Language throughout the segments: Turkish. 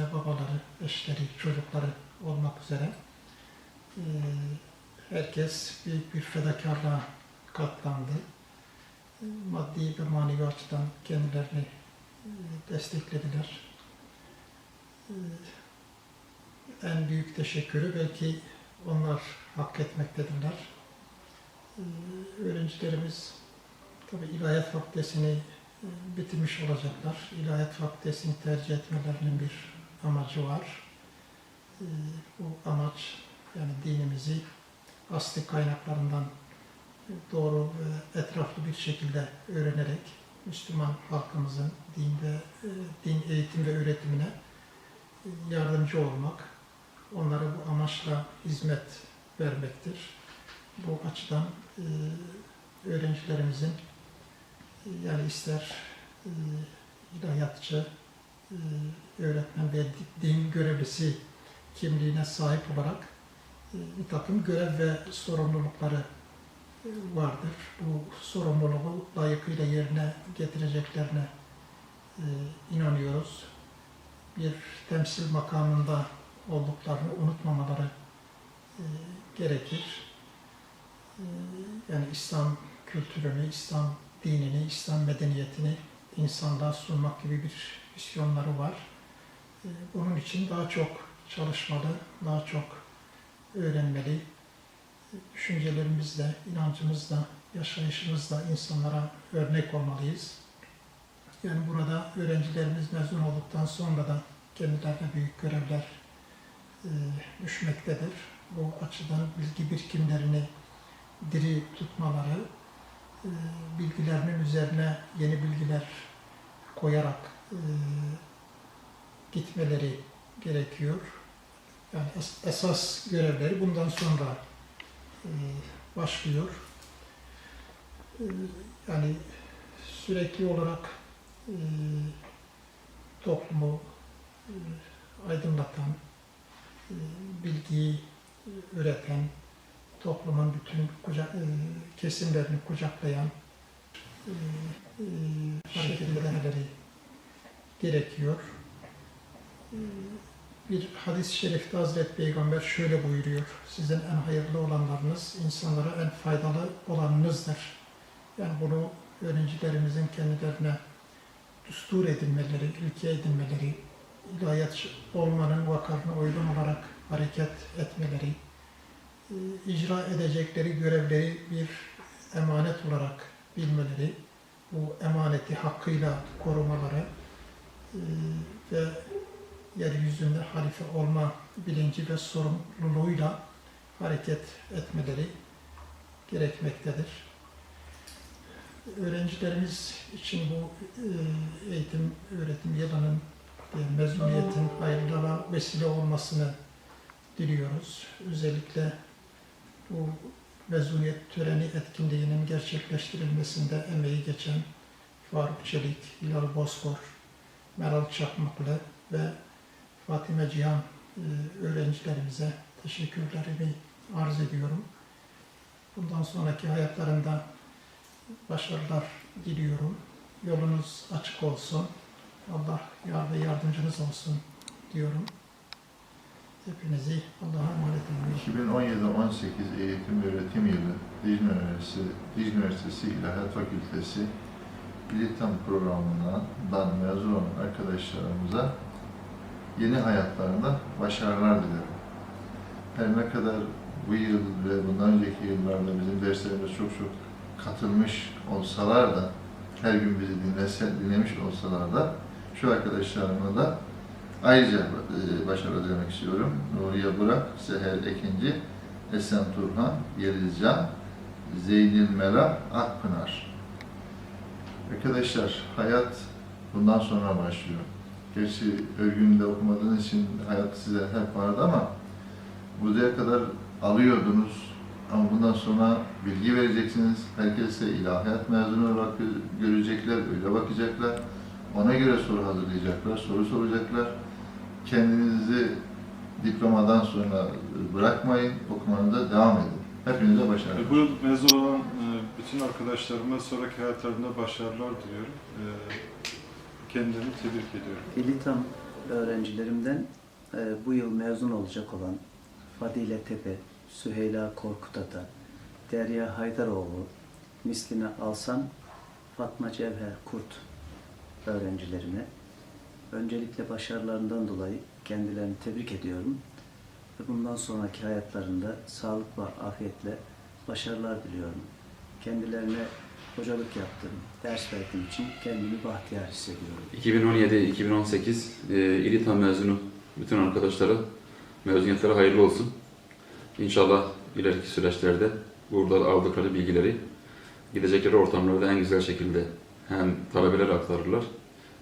anne babaları, eşleri, çocukları olmak üzere eee, herkes büyük bir fedakarlığa katlandı. Eee, Maddi ve manevi açıdan kendilerini eee, desteklediler. En büyük teşekkürü belki onlar hak etmektedirler. Eee, Öğrencilerimiz tabi ilahiyat fakültesini e, bitirmiş olacaklar. İlahiyat fakültesini tercih etmelerinin bir amacı var. E, Bu amaç yani dinimizi asli kaynaklarından e, doğru ve etraflı bir şekilde öğrenerek Müslüman halkımızın din ve e, din eğitim ve öğretimine e, yardımcı olmak, onlara bu amaçla hizmet vermektir. Bu açıdan e, öğrencilerimizin yani ister e, ilahiyatçı, e, öğretmen ve di- din görevlisi kimliğine sahip olarak e, bir takım görev ve sorumlulukları e, vardır. Bu sorumluluğu layıkıyla yerine getireceklerine e, inanıyoruz. Bir temsil makamında olduklarını unutmamaları gerekir. Yani İslam kültürünü, İslam dinini, İslam medeniyetini insanlığa sunmak gibi bir misyonları var. Ee, Bunun için daha çok çalışmalı, daha çok öğrenmeli. Ee, Düşüncelerimizle, inancımızla, yaşayışımızla insanlara örnek olmalıyız. Yani burada öğrencilerimiz mezun olduktan sonra da kendilerine büyük görevler e, düşmektedir. Bu açıdan bilgi birikimlerini diri tutmaları, e, bilgilerinin üzerine yeni bilgiler koyarak e, gitmeleri gerekiyor. Yani es- esas görevleri bundan sonra e, başlıyor. E, Yani sürekli olarak e, toplumu e, aydınlatan, e, bilgiyi e, üreten, toplumun bütün kucak, e, kesimlerini kucaklayan e, e, hareket etmeleri gerekiyor. Bir hadis-i şerifte Hazreti Peygamber şöyle buyuruyor. Sizin en hayırlı olanlarınız, insanlara en faydalı olanınızdır. Yani bunu öğrencilerimizin kendilerine düstur edinmeleri, ülke edinmeleri, ilahiyat olmanın vakarına uygun olarak hareket etmeleri, e, icra edecekleri görevleri bir emanet olarak bilmeleri, bu emaneti hakkıyla korumaları ve yeryüzünde halife olma bilinci ve sorumluluğuyla hareket etmeleri gerekmektedir. Öğrencilerimiz için bu e, eğitim, öğretim yılının e, mezuniyetin hayırlara vesile olmasını diliyoruz. Özellikle bu mezuniyet töreni etkinliğinin gerçekleştirilmesinde emeği geçen Faruk Çelik, Hilal Bozkor, Meral Çakmaklı ve Fatime Cihan e, öğrencilerimize teşekkürlerimi arz ediyorum. Bundan sonraki hayatlarında başarılar diliyorum. Yolunuz açık olsun. Allah yar ve yardımcınız olsun diyorum. Hepinizi Allah'a emanet ediyorum. 2017-18 eğitim öğretim yılı Dicle Üniversitesi, Dicle Üniversitesi İlahiyat Fakültesi İlitam programından mezun olan arkadaşlarımıza yeni hayatlarında başarılar dilerim. Her ne kadar bu yıl ve bundan önceki yıllarda bizim derslerimize çok çok katılmış olsalar da, her gün bizi dinlese, dinlemiş olsalar da, şu arkadaşlarıma da ayrıca e, başarı dilemek istiyorum. Nuriye Burak, Seher Ekinci, Esen Turhan, Yelizcan, Zeynil Mera, Akpınar. Arkadaşlar, hayat bundan sonra başlıyor. Gerçi örgünde okumadığınız için hayat size hep vardı ama buraya kadar alıyordunuz, Ama bundan sonra bilgi vereceksiniz. Herkese ilahiyat mezunu olarak gö- görecekler, öyle bakacaklar. Ona göre soru hazırlayacaklar, soru soracaklar. Kendinizi diplomadan sonra bırakmayın, okumanıza devam edin. Hepinize başarılar. E, Bu yıl mezun olan bütün arkadaşlarıma sonraki hayatlarında başarılar diliyorum. E, Kendilerini tebrik ediyorum. İlitam öğrencilerimden e, bu yıl mezun olacak olan Fadile Tepe, Süheyla Korkutata, Derya Haydaroğlu, Misline Alsan, Fatma Cevher Kurt öğrencilerime öncelikle başarılarından dolayı kendilerini tebrik ediyorum. Ve bundan sonraki hayatlarında sağlık ve afiyetle başarılar diliyorum. Kendilerine hocalık yaptığım, ders verdiğim için kendimi bahtiyar hissediyorum. 2017-2018 e, İLİTAM mezunu bütün arkadaşlara mezuniyetleri hayırlı olsun. İnşallah ileriki süreçlerde burada aldıkları bilgileri gidecekleri ortamlarda en güzel şekilde hem talebelere aktarırlar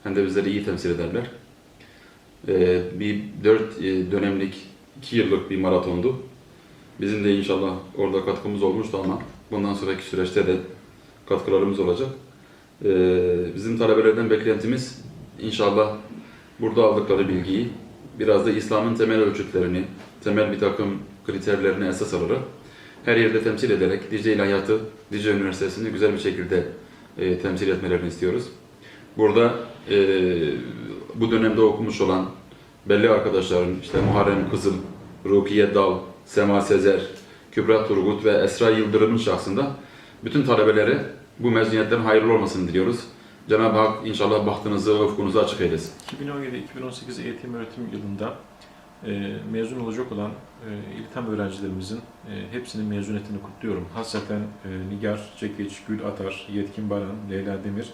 hem de bizleri iyi temsil ederler. E, bir dört e, dönemlik, iki yıllık bir maratondu. Bizim de inşallah orada katkımız olmuştu ama bundan sonraki süreçte de katkılarımız olacak. Ee, bizim talebelerden beklentimiz inşallah burada aldıkları bilgiyi biraz da İslam'ın temel ölçütlerini, temel bir takım kriterlerini esas alarak her yerde temsil ederek Dicle İlahiyatı, Dicle Üniversitesi'ni güzel bir şekilde e, temsil etmelerini istiyoruz. Burada e, bu dönemde okumuş olan belli arkadaşların işte Muharrem Kızıl, Rukiye Dal, Sema Sezer, Kübra Turgut ve Esra Yıldırım'ın şahsında bütün talebelere bu mezuniyetlerin hayırlı olmasını diliyoruz. Cenab-ı Hak inşallah bahtınızı, ufkunuzu açık eylesin. 2017-2018 eğitim öğretim yılında e, mezun olacak olan e, İLTAM öğrencilerimizin e, hepsinin mezuniyetini kutluyorum. Hasreten e, Nigar Cekiç, Gül Atar, Yetkin Baran, Leyla Demir,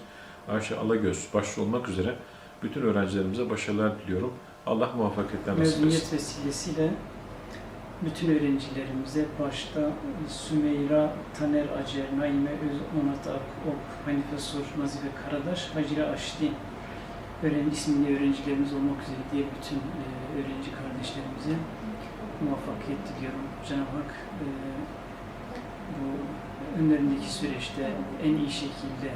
Ayşe Alagöz başta olmak üzere bütün öğrencilerimize başarılar diliyorum. Allah muvaffakiyetler nasip etsin. Mezuniyet vesilesiyle bütün öğrencilerimize başta Sümeyra Taner Acer, Naime Öz, Onat Akok, Hanife Sur, Nazife Karadaş, Hacire Aşti öğrenci, isimli öğrencilerimiz olmak üzere diye bütün e, öğrenci kardeşlerimize muvaffakiyet diliyorum. Cenab-ı Hak e, bu önlerindeki süreçte en iyi şekilde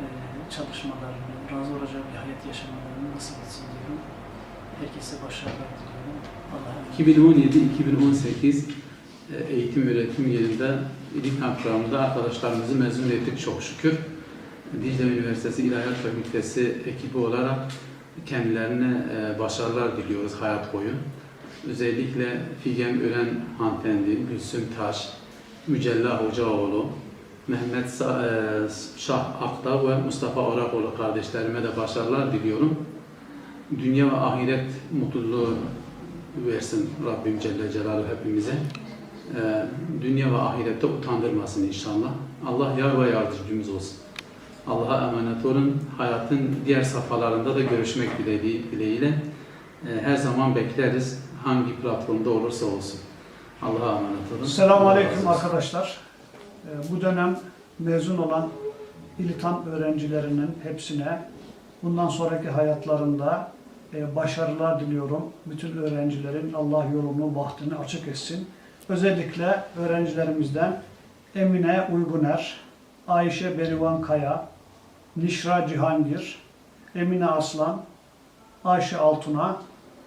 e, çalışmalarını, razı olacağı bir hayat yaşamalarını nasip etsin diyorum. Herkese başarılar diliyorum. Allah'a emanet 2017-2018 e, eğitim öğretim yılında İLİTAM programında arkadaşlarımızı mezun ettik çok şükür. Dicle Üniversitesi İlahiyat Fakültesi ekibi olarak kendilerine e, başarılar diliyoruz hayat boyu. Özellikle Figen Ören hanımefendi, Gülsüm Taş, Mücella Hocaoğlu, Mehmet e, Şah Akta ve Mustafa Orakoğlu kardeşlerime de başarılar diliyorum. Dünya ve ahiret mutluluğu versin Rabbim Celle Celaluhu hepimize. Ee, dünya ve ahirette utandırmasın inşallah. Allah yar ve yardımcımız olsun. Allah'a emanet olun. Hayatın diğer safhalarında da görüşmek dileği- dileğiyle. Ee, her zaman bekleriz. Hangi platformda olursa olsun. Allah'a emanet olun. Selamun Aleyküm arkadaşlar. Ee, Bu dönem mezun olan İlitan öğrencilerinin hepsine bundan sonraki hayatlarında başarılar diliyorum. Bütün öğrencilerin Allah yolunu, bahtını açık etsin. Özellikle öğrencilerimizden Emine Uyguner, Ayşe Berivan Kaya, Nişra Cihangir, Emine Aslan, Ayşe Altun'a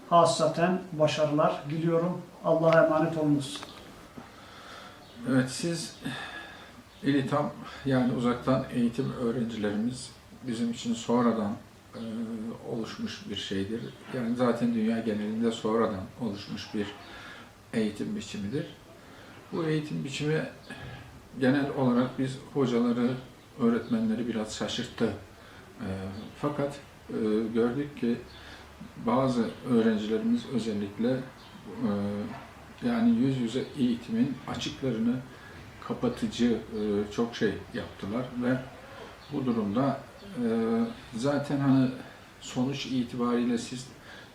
hassaten başarılar diliyorum. Allah'a emanet olunuz. Evet siz İlitam yani uzaktan eğitim öğrencilerimiz bizim için sonradan e, oluşmuş bir şeydir. Yani zaten dünya genelinde sonradan oluşmuş bir eğitim biçimidir. Bu eğitim biçimi genel olarak biz hocaları, öğretmenleri biraz şaşırttı. E, fakat e, gördük ki bazı öğrencilerimiz özellikle e, yani yüz yüze eğitimin açıklarını kapatıcı e, çok şey yaptılar ve bu durumda e, zaten hani sonuç itibariyle siz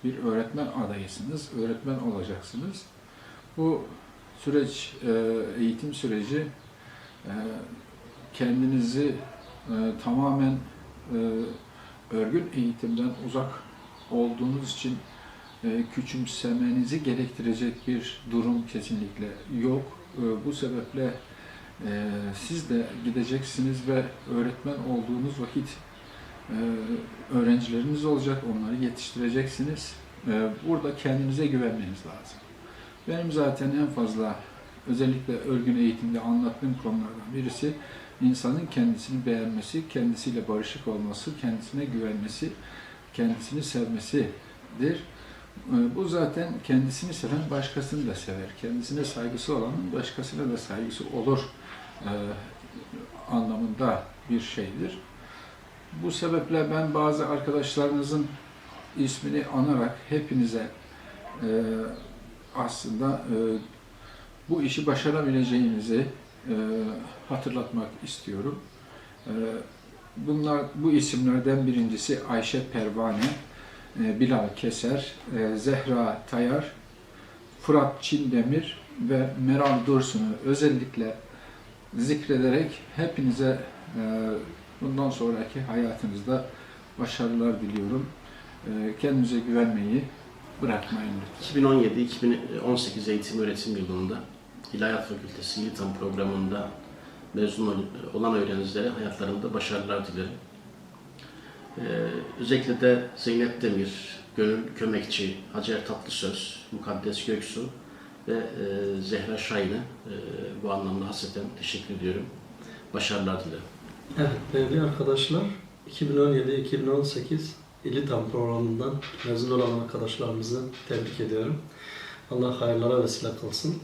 bir öğretmen adayısınız, öğretmen olacaksınız. Bu süreç, e, eğitim süreci e, kendinizi e, tamamen örgün eğitimden uzak olduğunuz için küçümsemenizi gerektirecek bir durum kesinlikle yok. Bu sebeple e, siz de gideceksiniz ve öğretmen olduğunuz vakit e, öğrencileriniz olacak, onları yetiştireceksiniz. E, Burada kendinize güvenmeniz lazım. Benim zaten en fazla özellikle örgün eğitimde anlattığım konulardan birisi insanın kendisini beğenmesi, kendisiyle barışık olması, kendisine güvenmesi, kendisini sevmesidir. E, Bu zaten kendisini seven başkasını da sever. Kendisine saygısı olanın başkasına da saygısı olur e, anlamında bir şeydir. Bu sebeple ben bazı arkadaşlarınızın ismini anarak hepinize e, aslında e, bu işi başarabileceğinizi hatırlatmak istiyorum. Bunlar bu isimlerden birincisi Ayşe Pervane, Bilal Keser, e, Zehra Tayar, Fırat Çindemir ve Meral Dursun'u özellikle zikrederek hepinize e, bundan sonraki hayatınızda başarılar diliyorum. E, kendinize güvenmeyi bırakmayın lütfen. 2017-2018 eğitim öğretim yılında İlahiyat Fakültesi İLİTAM programında mezun ol- olan öğrencilere hayatlarında başarılar dilerim. Ee, özellikle de Zeynep Demir, Gönül Kömekçi, Hacer Tatlısöz, Mukaddes Göksu ve e, Zehra Şahin'e e, bu anlamda hasreten teşekkür ediyorum. Başarılar dilerim. Evet değerli arkadaşlar 2017-2018 İlitam programından mezun olan arkadaşlarımızı tebrik ediyorum. Allah hayırlara vesile kılsın.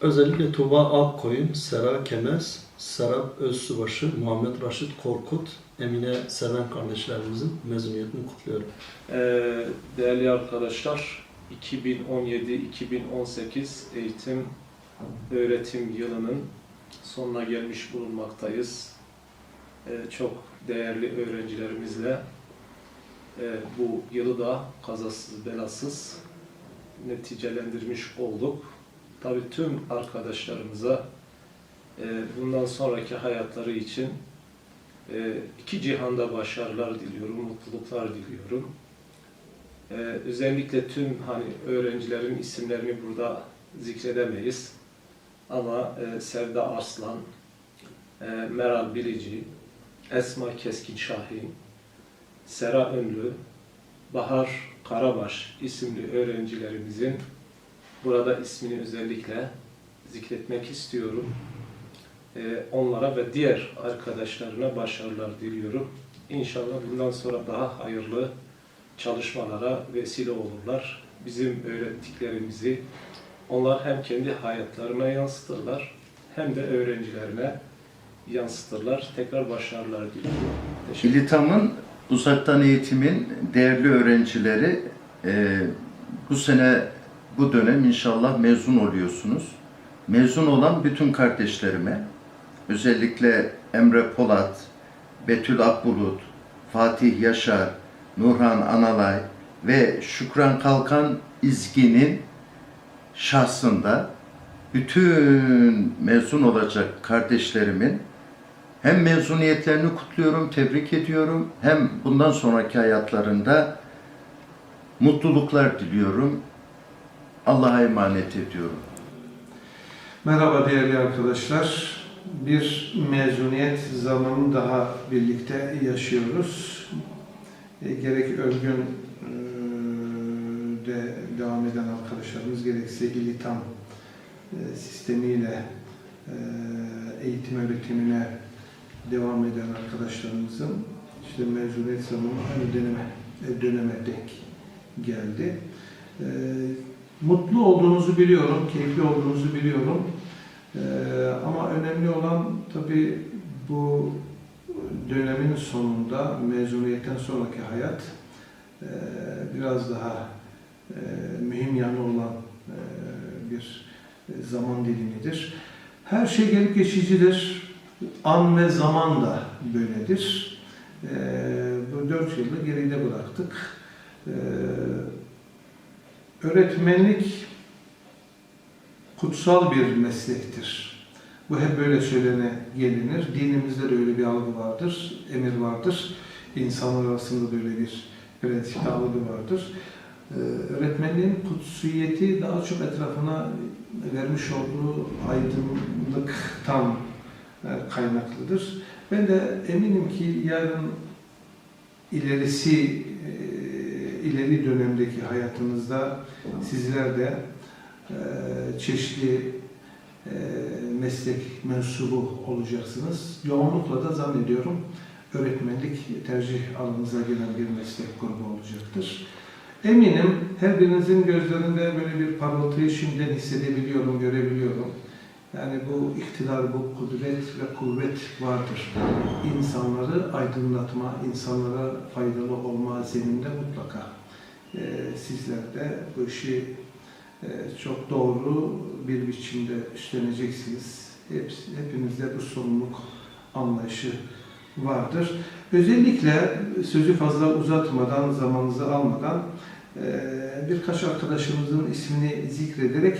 Özellikle Tuğba Akkoyun, Sera Kemez, Serap Özsubaşı, Muhammed Raşit Korkut, Emine Seven kardeşlerimizin mezuniyetini kutluyorum. Ee, Değerli arkadaşlar, 2017-2018 eğitim öğretim yılının sonuna gelmiş bulunmaktayız. Ee, Çok değerli öğrencilerimizle e, bu yılı da kazasız belasız neticelendirmiş olduk. Tabii tüm arkadaşlarımıza e, bundan sonraki hayatları için iki cihanda başarılar diliyorum, mutluluklar diliyorum. Ee, özellikle tüm hani öğrencilerin isimlerini burada zikredemeyiz. Ama e, Sevda Arslan, e, Meral Bilici, Esma Keskin Şahin, Sera Önlü, Bahar Karabaş isimli öğrencilerimizin burada ismini özellikle zikretmek istiyorum. E, onlara ve diğer arkadaşlarına başarılar diliyorum. İnşallah bundan sonra daha hayırlı çalışmalara vesile olurlar. Bizim öğrettiklerimizi onlar hem kendi hayatlarına yansıtırlar hem de öğrencilerine yansıtırlar. Tekrar başarılar diliyorum. İlitam'ın uzaktan eğitimin değerli öğrencileri e, bu sene bu dönem inşallah mezun oluyorsunuz. Mezun olan bütün kardeşlerime özellikle Emre Polat, Betül Akbulut, Fatih Yaşar, Nurhan Analay ve Şükran Kalkan İzgi'nin şahsında bütün mezun olacak kardeşlerimin hem mezuniyetlerini kutluyorum, tebrik ediyorum, hem bundan sonraki hayatlarında mutluluklar diliyorum. Allah'a emanet ediyorum. Merhaba değerli arkadaşlar. Bir mezuniyet zamanı daha birlikte yaşıyoruz. E, gerek örgün e, de devam eden arkadaşlarımız gerekse İlitam e, sistemiyle e, eğitim öğretimine devam eden arkadaşlarımızın işte mezuniyet zamanı aynı döneme, döneme denk geldi. E, mutlu olduğunuzu biliyorum, keyifli olduğunuzu biliyorum. E, ama önemli olan tabii bu dönemin sonunda mezuniyetten sonraki hayat e, biraz daha e, mühim yanı olan e, bir zaman dilimidir. Her şey gelip geçicidir. An ve zaman da böyledir. E, bu dört yılı geride bıraktık. E, öğretmenlik kutsal bir meslektir. Bu hep böyle söylene gelinir. Dinimizde de öyle bir algı vardır, emir vardır. İnsanlar arasında böyle bir prensipte algı vardır. Ee, öğretmenliğin kutsiyeti daha çok etrafına vermiş olduğu aydınlıktan e, kaynaklıdır. Ben de eminim ki yarın ilerisi e, ileri dönemdeki hayatınızda sizler de çeşitli e, meslek mensubu olacaksınız. Yoğunlukla da zannediyorum öğretmenlik tercih alanınıza gelen bir meslek grubu olacaktır. Eminim her birinizin gözlerinde böyle bir parıltıyı şimdiden hissedebiliyorum, görebiliyorum. Yani bu iktidar, bu kudret ve kuvvet vardır. İnsanları aydınlatma, insanlara faydalı olma zeminde mutlaka. Ee, sizler de bu işi e, çok doğru bir biçimde üstleneceksiniz. Hepsi, hepinizde bu sorumluluk anlayışı vardır. Özellikle sözü fazla uzatmadan, zamanınızı almadan e, birkaç arkadaşımızın ismini zikrederek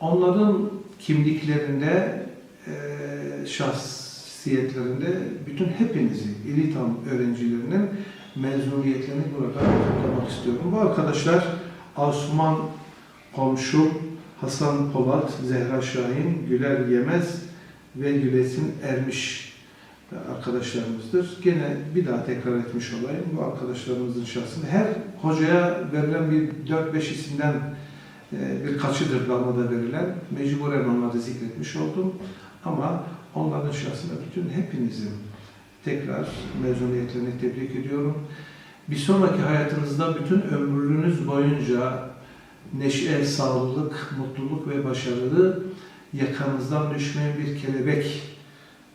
onların kimliklerinde, e, şahsiyetlerinde bütün hepinizi, İlitam öğrencilerinin mezuniyetlerini burada kutlamak istiyorum. Bu arkadaşlar Asuman Komşum, Hasan Polat, Zehra Şahin, Güler Yemez ve Gülesin Ermiş arkadaşlarımızdır. Gene bir daha tekrar etmiş olayım. Bu arkadaşlarımızın şahsında her hocaya verilen bir 4-5 isimden e, birkaçıdır damada verilen. Mecburen onları zikretmiş oldum. Ama onların şahsında bütün hepinizin tekrar mezuniyetlerini tebrik ediyorum. Bir sonraki hayatınızda bütün ömrünüz boyunca neşe, sağlık, mutluluk ve başarılı yakanızdan düşmeyen bir kelebek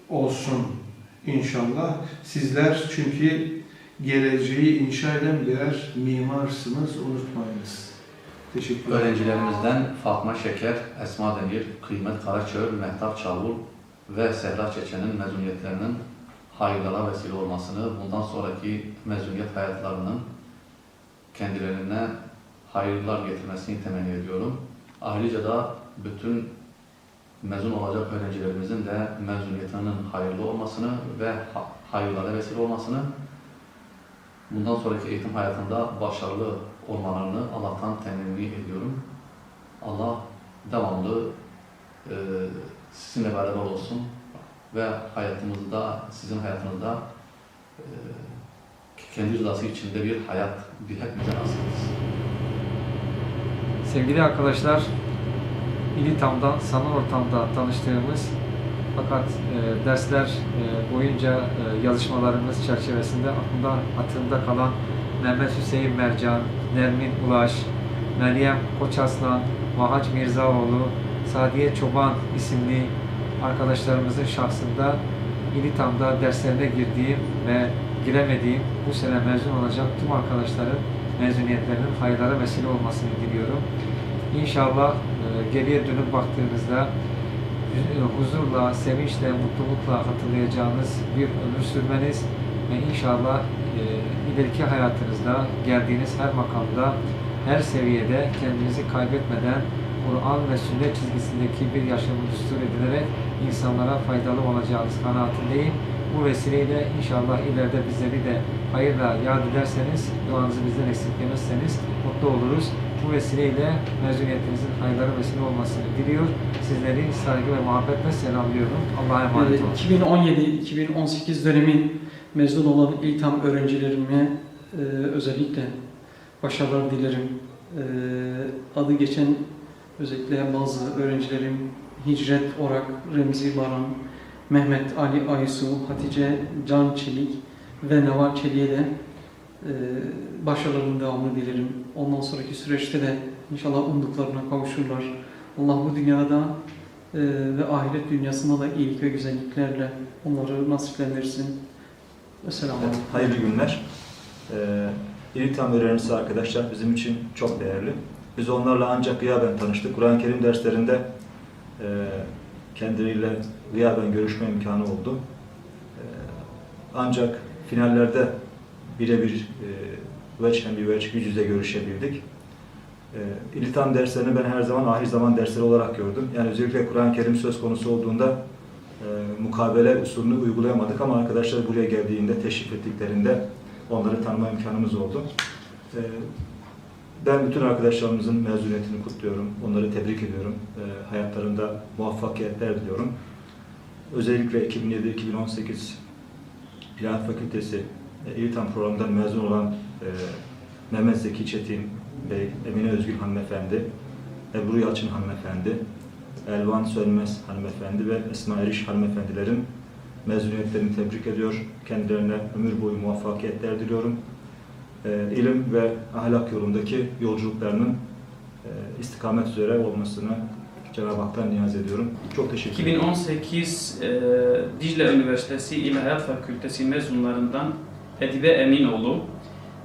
olsun inşallah. Sizler çünkü geleceği inşa eden birer mimarsınız, unutmayınız. Teşekkür. Öğrencilerimizden Fatma Şeker, Esma Demir, Kıymet Karaçöl, Mehtap Çavul ve Sehra Çeçen'in mezuniyetlerinin hayırlara vesile olmasını, bundan sonraki mezuniyet hayatlarının kendilerine hayırlar getirmesini temenni ediyorum. Ayrıca da bütün mezun olacak öğrencilerimizin de mezuniyetinin hayırlı olmasını ve ha- hayırlara vesile olmasını, bundan sonraki eğitim hayatında başarılı olmalarını Allah'tan temenni ediyorum. Allah devamlı e, sizinle beraber olsun ve hayatımızda, sizin hayatınızda e, kendi rızası içinde bir hayat bir hepimize nasip etsin. Sevgili arkadaşlar, İlitam'da, sanal ortamda tanıştığımız fakat e, dersler e, boyunca e, yazışmalarımız çerçevesinde aklımda, hatırımda kalan Mehmet Hüseyin Mercan, Nermin Ulaş, Meryem Koçaslan, Mahaç Mirzaoğlu, Sadiye Çoban isimli arkadaşlarımızın şahsında İlitam'da derslerine girdiğim ve giremediğim bu sene mezun olacak tüm arkadaşların mezuniyetlerinin hayırlara vesile olmasını diliyorum. İnşallah e, geriye dönüp baktığınızda e, huzurla, sevinçle, mutlulukla hatırlayacağınız bir ömür sürmeniz ve inşallah e, ileriki hayatınızda geldiğiniz her makamda, her seviyede kendinizi kaybetmeden Kur'an ve sünnet çizgisindeki bir yaşamı düstur edilerek insanlara faydalı olacağınız kanaatindeyim. Bu vesileyle inşallah ileride bizleri de hayırla yad ederseniz, duanızı bizden eksiltmezseniz mutlu oluruz. Bu vesileyle mezuniyetinizin hayırlara vesile olmasını diliyor. Sizleri saygı ve muhabbetle selamlıyorum. Allah'a emanet olun. 2017-2018 dönemi mezun olan İltam öğrencilerime e, özellikle başarılar dilerim. E, adı geçen özellikle bazı öğrencilerim Hicret Orak, Remzi Baran, Mehmet Ali Aysu, Hatice Can Çelik ve Neval Çelik'e de e, başarılarının devamını dilerim. Ondan sonraki süreçte de inşallah umduklarına kavuşurlar. Allah bu dünyada e, ve ahiret dünyasında da iyilik ve güzelliklerle onları nasiplendirsin. Esselamu Evet, hayırlı günler. Ee, İlitam öğrencisi arkadaşlar bizim için çok değerli. Biz onlarla ancak gıyaben tanıştık. Kur'an-ı Kerim derslerinde e, kendileriyle gıyaben görüşme imkanı oldu. E, ancak finallerde birebir e, veçhen bir veç yüz yüze görüşebildik. E, İlitam derslerini ben her zaman ahir zaman dersleri olarak gördüm. Yani özellikle Kur'an-ı Kerim söz konusu olduğunda e, mukabele usulünü uygulayamadık ama arkadaşlar buraya geldiğinde, teşrif ettiklerinde onları tanıma imkanımız oldu. E, Ben bütün arkadaşlarımızın mezuniyetini kutluyorum. Onları tebrik ediyorum. E, hayatlarında muvaffakiyetler diliyorum. Özellikle 2007-2018 İlahiyat Fakültesi e, İLİTAM programından mezun olan e, Mehmet Zeki Çetin Bey, Emine Özgül hanımefendi, Ebru Yalçın hanımefendi, Elvan Sönmez hanımefendi ve Esma Eriş hanımefendilerin mezuniyetlerini tebrik ediyor. Kendilerine ömür boyu muvaffakiyetler diliyorum. E, ilim ve ahlak yolundaki yolculuklarının e, istikamet üzere olmasını Cenab-ı Hak'tan niyaz ediyorum. Çok teşekkür ederim. 2018 e, Dicle Üniversitesi İlahiyat Fakültesi mezunlarından Edibe Eminoğlu,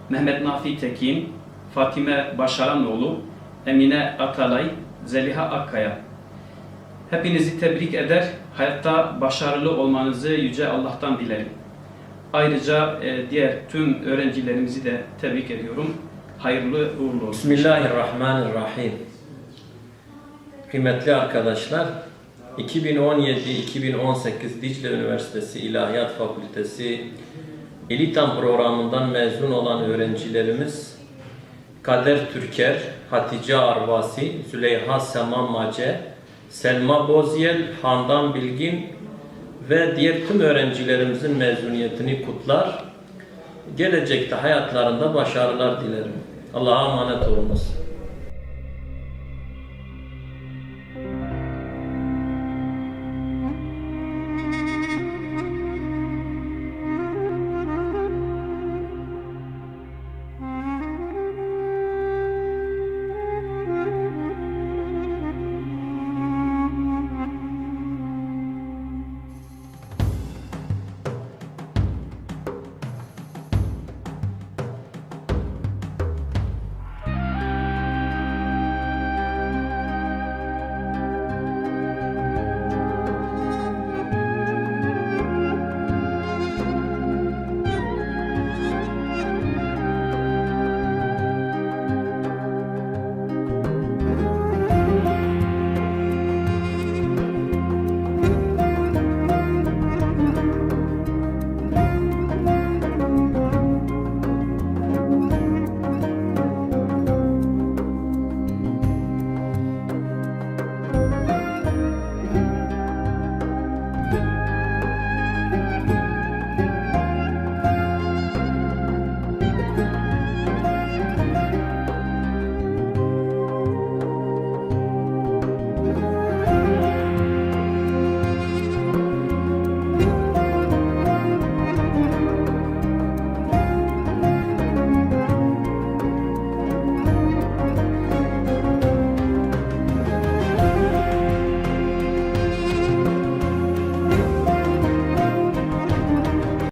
Mehmet Nafi Tekin, Fatime Başaranoğlu, Emine Atalay, Zeliha Akkaya. Hepinizi tebrik eder, hayatta başarılı olmanızı Yüce Allah'tan dilerim. Ayrıca e, diğer tüm öğrencilerimizi de tebrik ediyorum. Hayırlı uğurlu olsun. Bismillahirrahmanirrahim. Kıymetli arkadaşlar, 2017-2018 Dicle Üniversitesi İlahiyat Fakültesi İlitam programından mezun olan öğrencilerimiz Kader Türker, Hatice Arvasi, Züleyha Sema Mace, Selma Bozyel, Handan Bilgin ve diğer tüm öğrencilerimizin mezuniyetini kutlar. Gelecekte hayatlarında başarılar dilerim. Allah'a emanet olunuz.